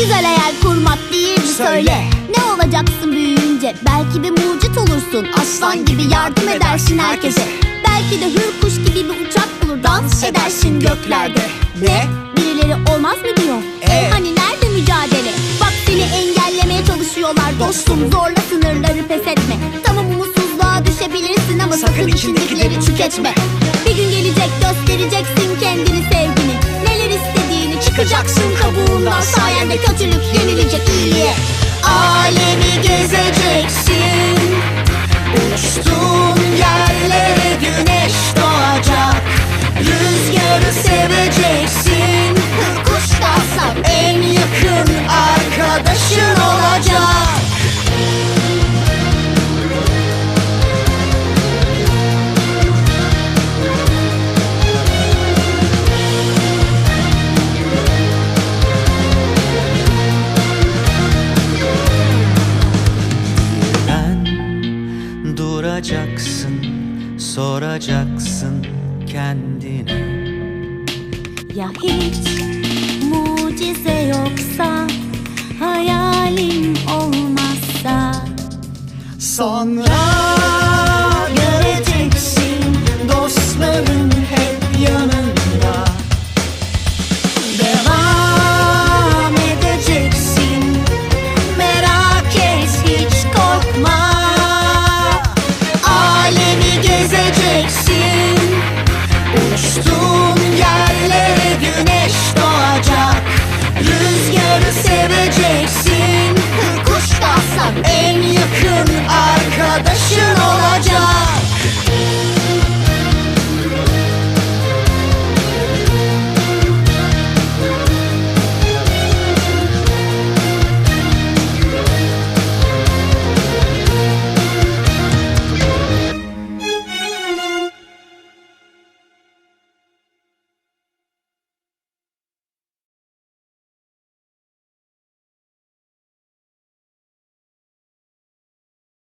güzel hayal kurmak değil söyle. Ne olacaksın büyüyünce? Belki bir mucit olursun. Aslan gibi yardım edersin herkese. Belki de hür kuş gibi bir uçak bulur Dans edersin göklerde. Ne? Birileri olmaz mı diyor. Evet. Hani nerede mücadele? Bak seni engellemeye çalışıyorlar dostum. Zorla sınırları pes etme. Tamam umutsuzluğa düşebilirsin ama Sakın sakın içindekileri tüketme. Bir gün gelecek göstereceksin kendini sevgini. Neler istediğini çıkacaksın kabuğundan Sayende kötülük yenilecek. İyiye Alemi duracaksın, soracaksın kendine. Ya hiç mucize yoksa Hayalim olmazsa Sonra seveceksin Kuş da alsam En yakın arkadaşın olacak